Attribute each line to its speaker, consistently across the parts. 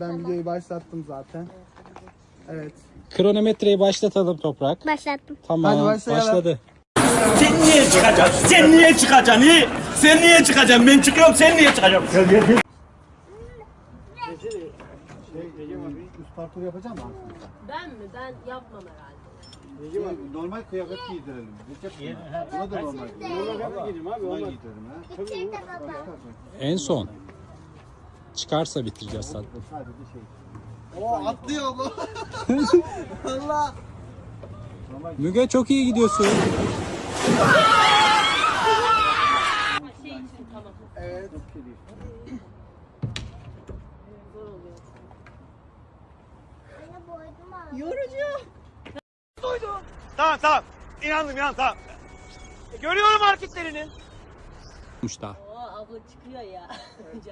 Speaker 1: Ben videoyu başlattım zaten. Evet.
Speaker 2: Kronometreyi başlatalım Toprak.
Speaker 3: Başlattım.
Speaker 2: Tamam
Speaker 1: Hadi başlayalım.
Speaker 2: başladı.
Speaker 4: Sen niye çıkacaksın? Sen niye çıkacaksın? Niye? Sen niye çıkacaksın? Ben çıkıyorum sen niye çıkacaksın?
Speaker 5: Üst parkur yapacağım mı?
Speaker 6: Ben mi? Ben yapmam herhalde.
Speaker 5: Normal kıyafet giydirelim. Recep? Buna da normal giydirelim. Normal kıyafet giydirelim abi. Normal giydirelim
Speaker 3: baba.
Speaker 2: En son. Çıkarsa bitireceğiz zaten.
Speaker 5: Şey.
Speaker 1: O atlıyor bu. Allah.
Speaker 2: Müge çok iyi gidiyorsun.
Speaker 1: Evet.
Speaker 3: Abi.
Speaker 4: Tamam tamam. İnandım inandım tamam. Görüyorum hareketlerini.
Speaker 2: Daha.
Speaker 6: Abla çıkıyor ya.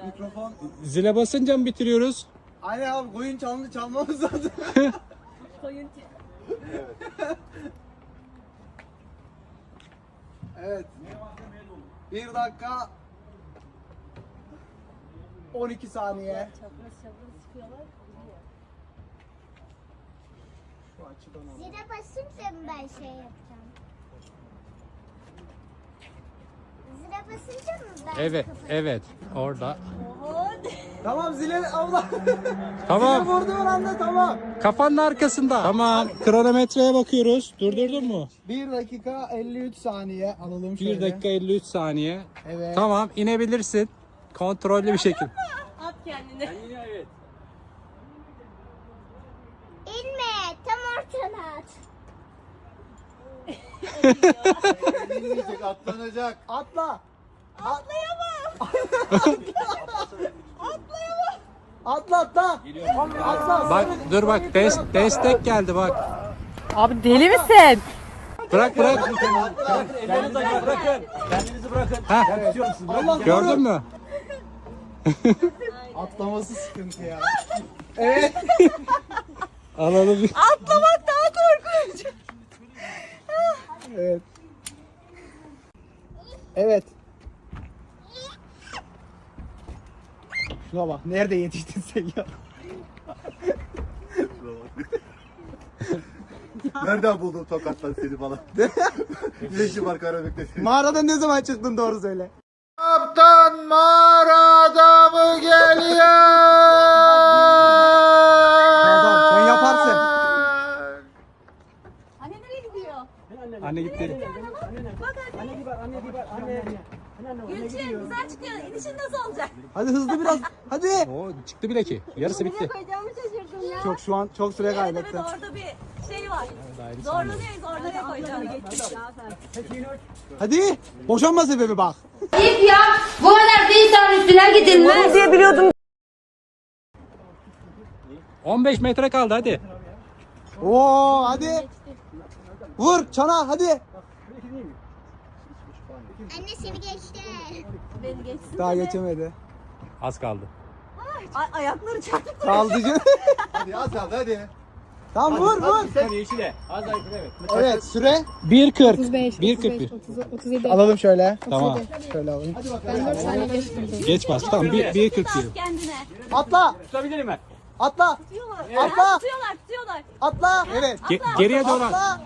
Speaker 1: Mikrofon.
Speaker 2: Zile basınca mı bitiriyoruz?
Speaker 1: Aynen abi koyun çalını çalmamız lazım.
Speaker 6: Koyun
Speaker 1: evet. Bir dakika. 12 saniye.
Speaker 6: çapraz çapraz çıkıyorlar.
Speaker 1: Şu açıdan al.
Speaker 3: Zile basınca mı ben şey yapacağım? Zile basınca mı ben
Speaker 2: Evet,
Speaker 3: kapatacağım?
Speaker 2: evet. Orada.
Speaker 1: Tamam zile Allah. Zile
Speaker 2: Tamam.
Speaker 1: vurduğun anda tamam.
Speaker 2: Kafanın arkasında. Tamam. Kronometreye bakıyoruz. Durdurdun mu?
Speaker 1: 1 dakika 53 saniye alalım
Speaker 2: 1
Speaker 1: şöyle.
Speaker 2: dakika 53 saniye.
Speaker 1: Evet.
Speaker 2: Tamam inebilirsin. Kontrollü bir şekilde.
Speaker 6: At kendini.
Speaker 3: İnme tam ortana at.
Speaker 5: İnmeyecek, atlanacak.
Speaker 1: Atla. Atlayamam. Atla atla. Atla.
Speaker 2: Bak dur bak des- destek geldi bak.
Speaker 6: Abi deli misin?
Speaker 2: Bırak bırak.
Speaker 4: Ellerinizi bırakın. Kendinizi bırakın.
Speaker 2: Ha, gördün mü?
Speaker 1: Atlaması sıkıntı ya. Evet.
Speaker 2: Alalım.
Speaker 6: Atlamak daha korkunç.
Speaker 1: Evet. Evet. Şuna bak nerede yetiştin sen ya?
Speaker 5: Nereden buldun tokattan seni falan? ne işin var Karabük'te senin?
Speaker 1: Mağaradan ne zaman çıktın doğru söyle.
Speaker 5: Kaptan mağarada mı geliyor?
Speaker 1: Tamam sen yaparsın.
Speaker 6: Anne nereye gidiyor?
Speaker 2: Anne gitti.
Speaker 6: Gülçin güzel çıkıyor. İnişin nasıl olacak?
Speaker 1: Hadi hızlı biraz. Hadi.
Speaker 2: Oo çıktı bile ki. Yarısı bitti.
Speaker 6: koyacağımı şaşırdım ya.
Speaker 1: Çok şu an çok süre
Speaker 6: Evet evet
Speaker 1: kaybettin.
Speaker 6: orada bir şey var. Zorlanıyor zorlanıyor koyacağım.
Speaker 1: Hadi. Boşanma sebebi bak.
Speaker 7: Ayıp ya. Bu kadar bir insanın üstüne gidilmez.
Speaker 2: 15 metre kaldı hadi.
Speaker 1: Oo hadi. Vur çana hadi.
Speaker 3: Anne seni geçti.
Speaker 6: Beni geçsin.
Speaker 1: Daha geçemedi.
Speaker 2: Az kaldı.
Speaker 6: Ay, ayakları çarptı.
Speaker 1: Kaldı canım.
Speaker 5: Hadi az kaldı hadi.
Speaker 1: Tamam vur vur.
Speaker 4: Hadi yeşile. Az daha yukarı evet.
Speaker 1: Evet süre.
Speaker 2: 1.40. 1.41.
Speaker 1: Alalım şöyle.
Speaker 2: Tamam.
Speaker 1: Şöyle alayım.
Speaker 2: Geç bas. Tamam 1.40 diyor.
Speaker 6: kendine.
Speaker 1: Atla.
Speaker 4: Tutabilirim ben.
Speaker 1: Atla.
Speaker 6: Tutuyorlar.
Speaker 1: Atla.
Speaker 6: Tutuyorlar tutuyorlar.
Speaker 1: Atla. Evet.
Speaker 2: Ge- geriye doğru. at.
Speaker 1: Atla.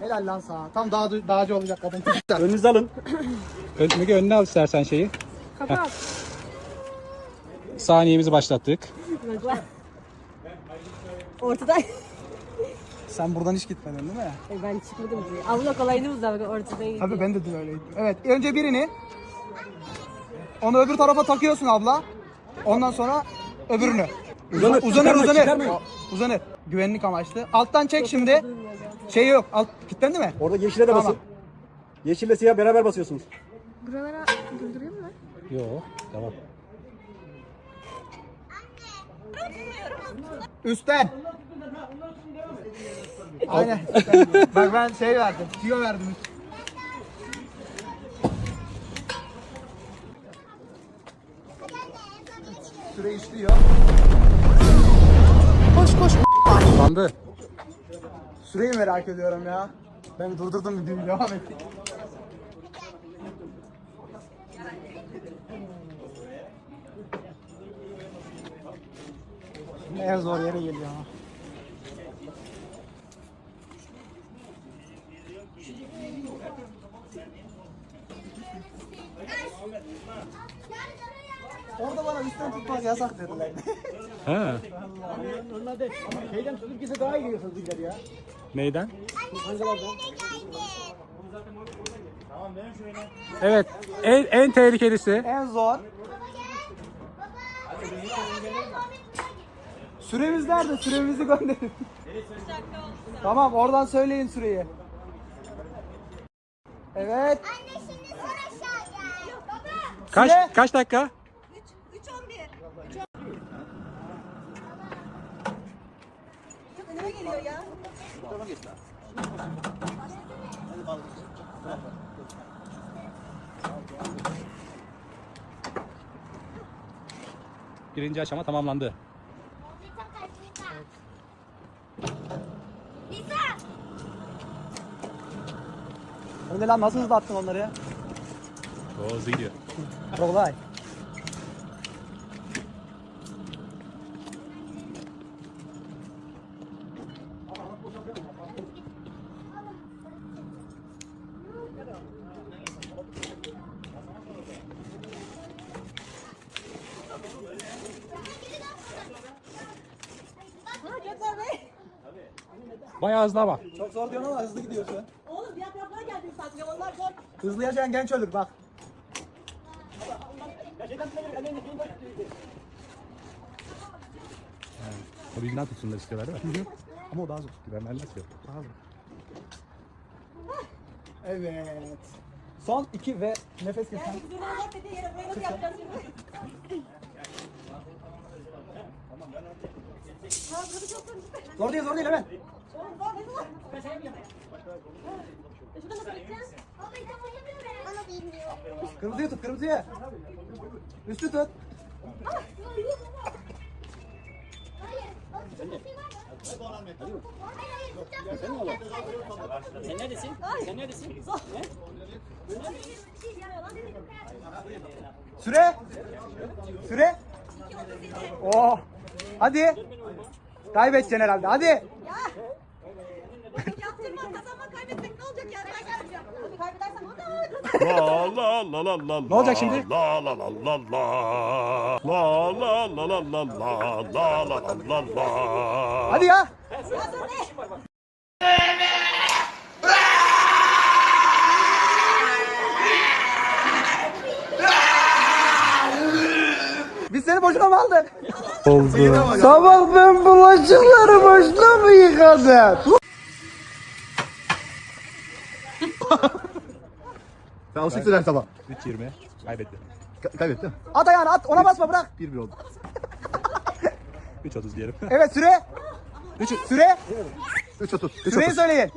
Speaker 1: Helal lan sana. Tam dağ, dağcı olacak kadın.
Speaker 4: Önünüzü alın.
Speaker 2: Ön- Müge önüne al istersen şeyi. Kapat. Saniyemizi başlattık.
Speaker 6: Ortada.
Speaker 1: Sen buradan hiç gitmedin değil mi?
Speaker 6: ben çıkmadım diye. Abla kolaydı mı da ortadaydı.
Speaker 1: Tabii ben de dün öyleydim. Evet önce birini onu öbür tarafa takıyorsun abla. Ondan sonra öbürünü. Uzanır uzanır uzanır. Uzanır. Güvenlik amaçlı. Alttan çek şimdi. Şey yok. Alt kilitlendi mi?
Speaker 4: Orada yeşile de
Speaker 1: Tamam.
Speaker 4: basın. Yeşille siyah beraber basıyorsunuz.
Speaker 2: Yok. Tamam.
Speaker 1: Üstten. Aynen. Bak ben şey verdim. Tüyo verdim. Süre işliyor. Koş koş.
Speaker 2: Sandı.
Speaker 1: Süreyi merak ediyorum ya. Ben durdurdum videoyu devam ettik. En zor yere geliyor ama. Orada bana üstten tutmak yasak dediler.
Speaker 2: Ha.
Speaker 1: Şeyden tutup gitse daha iyi ileri ya.
Speaker 2: Neyden? Evet. En, en tehlikelisi.
Speaker 1: En zor. Süremiz nerede? Süremizi gönderin. tamam oradan söyleyin süreyi. Evet.
Speaker 3: Anne şimdi sen aşağı gel. Baba.
Speaker 2: Kaç
Speaker 1: Süre.
Speaker 2: kaç dakika?
Speaker 6: 3 11. Çok önüme geliyor ya.
Speaker 2: Birinci aşama tamamlandı.
Speaker 1: Öyle lan nasıl hızlı attın onları ya?
Speaker 2: O hızlı gidiyor.
Speaker 1: Kolay.
Speaker 2: Bayağı hızlı ama.
Speaker 1: Çok zor diyorsun ama hızlı gidiyorsun.
Speaker 6: Oğlum diğer taraflara geldim sadece. Onlar zor.
Speaker 1: Hızlı yaşayan genç ölür bak.
Speaker 2: O bizden tutsunlar istiyorlar değil mi?
Speaker 1: Ama o daha zor.
Speaker 2: Güvenmezler ki.
Speaker 1: Evet. Son iki ve nefes kesin.
Speaker 6: Yani bak dediği yere buraya nasıl yapacağız şimdi? Ha burası çok zor.
Speaker 1: Değil zor değil hemen. Kırmızıyı tut kırmızıyı. Üstü tut.
Speaker 6: Sen neredesin? Sen neredesin?
Speaker 1: Süre. Süre. Oh. Hadi. Kaybedeceksin herhalde. Hadi.
Speaker 6: Yaptırma ne olacak yani? Ben kaybedeceğim. Tabii kaybedersem o da
Speaker 4: La la la la la
Speaker 2: Ne olacak şimdi?
Speaker 4: La la la la la La la la la la la La la la la la
Speaker 1: Hadi ya.
Speaker 6: Ya dur ne?
Speaker 1: Boşuna mı aldık? Oldu. Sabah ben bulaşıkları boşuna mı yıkadım?
Speaker 5: Sen alışıksın her sabah.
Speaker 2: 3.20. Kaybetti.
Speaker 5: Ka- kaybettin.
Speaker 1: At ayağını at. Ona basma bırak.
Speaker 5: 1-1 oldu.
Speaker 2: 3.30 diyelim.
Speaker 1: Evet süre. Süre.
Speaker 5: 3 30.
Speaker 1: Süreyi söyleyin.